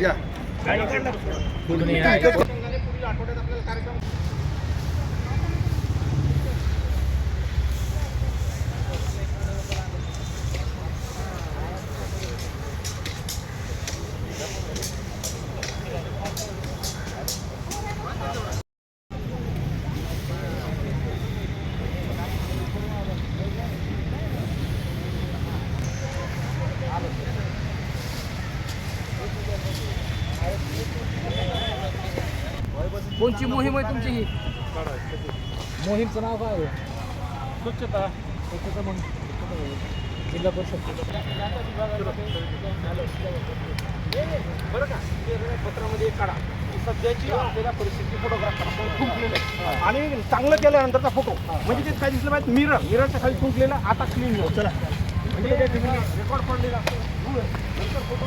या. कोणची मोहीम आहे तुमची ही? मोहीमचं नाव काय आहे? स्वच्छता. स्वच्छता मग जिल्हा परिषद. बरं का? पत्रामध्ये काढा. सध्याची आपल्याला परिस्थिती फोटोग्राफ करा फुंकलेलं आहे. आणि चांगलं केल्यानंतरचा फोटो म्हणजे ते काय दिसलं माहिती? मिरर मिररच्या खाली फुंकलेलं आता क्लीन चला. म्हणजे रेकॉर्ड पडलेला. नंतर फोटो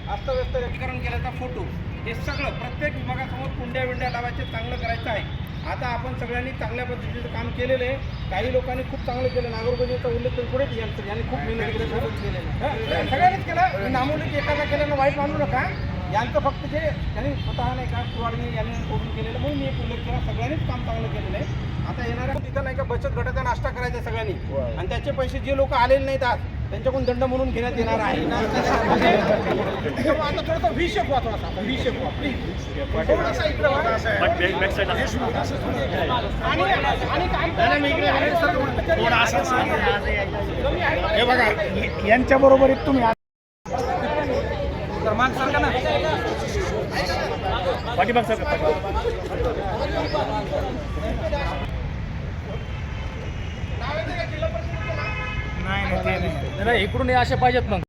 अस्तव्यस्त व्यक्तीकरण केल्याचा फोटो हे सगळं प्रत्येक विभागासमोर कुंड्या विंड्या लावायचे चांगलं करायचं आहे. आता आपण सगळ्यांनी चांगल्या पद्धतीचं काम केलेलं आहे. काही लोकांनी खूप चांगलं केलं. नागरगोजीचा उल्लेख तर पुढेच यांचं यांनी खूप मेहनत केली. सगळ्यांनीच केलं. नामोल्लेख एखादा केल्यानं वाईट मानू नका. यांचं फक्त जे त्यांनी स्वतः नाही का कुवाडणी यांनी करून केलेलं म्हणून मी एक उल्लेख केला. सगळ्यांनीच काम चांगलं केलेलं आहे. आता येणाऱ्या तिथं नाही का बचत गटाचा नाश्ता करायचा आहे सगळ्यांनी. आणि त्याचे पैसे जे लोक आलेले नाहीत आज त्यांच्याकडून दंड म्हणून घेण्यात येणार आहे. तेव्हा आता थोडंसं वी शेप वाचवा आता वी शेप वा. प्लीज थोडासा इकडे वा. आणि आणि काय कमी आहे. हे बघा यांच्या तुम्ही ना. पाठीमाग सर नाव येतं का जिल्हा परिषदेचं नाव? नाही नाही ते नाही. नाही, नाही इकडून हे असे पाहिजेत मग.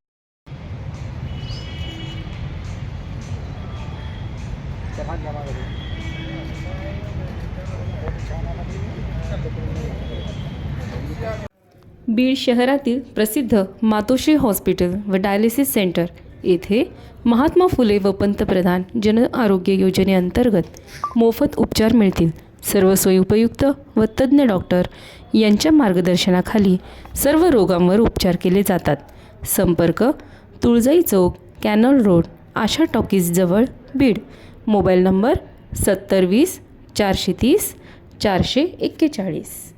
बीड शहरातील प्रसिद्ध मातोश्री हॉस्पिटल व डायलिसिस सेंटर येथे महात्मा फुले व पंतप्रधान जन आरोग्य योजनेअंतर्गत मोफत उपचार मिळतील. सर्व सोयी उपयुक्त व तज्ज्ञ डॉक्टर यांच्या मार्गदर्शनाखाली सर्व रोगांवर उपचार केले जातात. संपर्क तुळजाई चौक कॅनल रोड आशा टॉकीजजवळ बीड. मोबाईल नंबर सत्तर वीस चारशे तीस चारशे एक्केचाळीस.